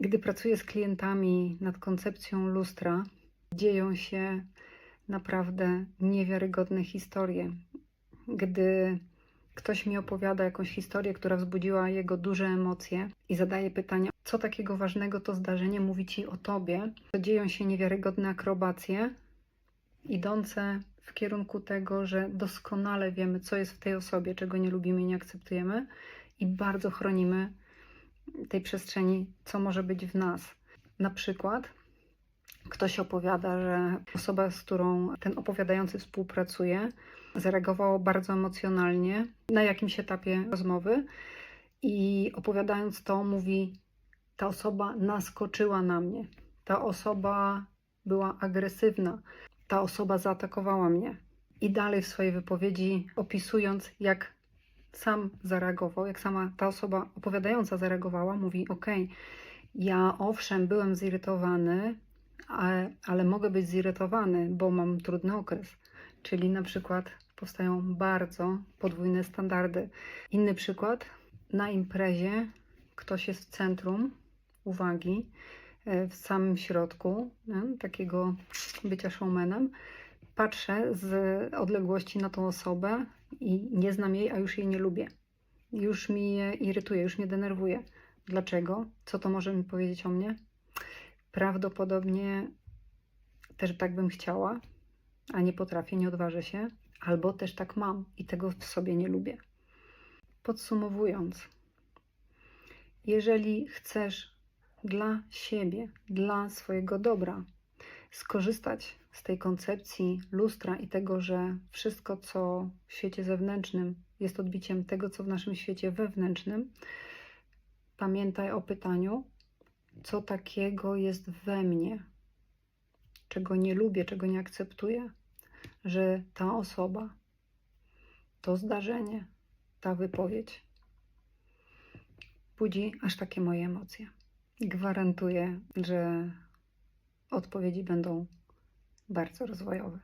Gdy pracuję z klientami nad koncepcją lustra, dzieją się naprawdę niewiarygodne historie. Gdy ktoś mi opowiada jakąś historię, która wzbudziła jego duże emocje i zadaje pytanie, co takiego ważnego to zdarzenie mówi ci o tobie, to dzieją się niewiarygodne akrobacje, idące w kierunku tego, że doskonale wiemy, co jest w tej osobie, czego nie lubimy i nie akceptujemy, i bardzo chronimy tej przestrzeni, co może być w nas. Na przykład ktoś opowiada, że osoba, z którą ten opowiadający współpracuje, zareagowała bardzo emocjonalnie na jakimś etapie rozmowy i opowiadając to, mówi: Ta osoba naskoczyła na mnie, ta osoba była agresywna, ta osoba zaatakowała mnie. I dalej w swojej wypowiedzi opisując, jak sam zareagował, jak sama ta osoba opowiadająca zareagowała, mówi: OK, ja owszem, byłem zirytowany, ale, ale mogę być zirytowany, bo mam trudny okres. Czyli na przykład powstają bardzo podwójne standardy. Inny przykład, na imprezie ktoś jest w centrum uwagi, e, w samym środku nie, takiego bycia showmanem. Patrzę z odległości na tą osobę i nie znam jej, a już jej nie lubię. Już mi irytuje, już mnie denerwuje. Dlaczego? Co to może mi powiedzieć o mnie? Prawdopodobnie też tak bym chciała, a nie potrafię, nie odważę się, albo też tak mam i tego w sobie nie lubię. Podsumowując, jeżeli chcesz dla siebie, dla swojego dobra skorzystać z tej koncepcji lustra i tego, że wszystko, co w świecie zewnętrznym, jest odbiciem tego, co w naszym świecie wewnętrznym, pamiętaj o pytaniu, co takiego jest we mnie, czego nie lubię, czego nie akceptuję, że ta osoba, to zdarzenie, ta wypowiedź budzi aż takie moje emocje. Gwarantuję, że odpowiedzi będą bardzo rozwojowe.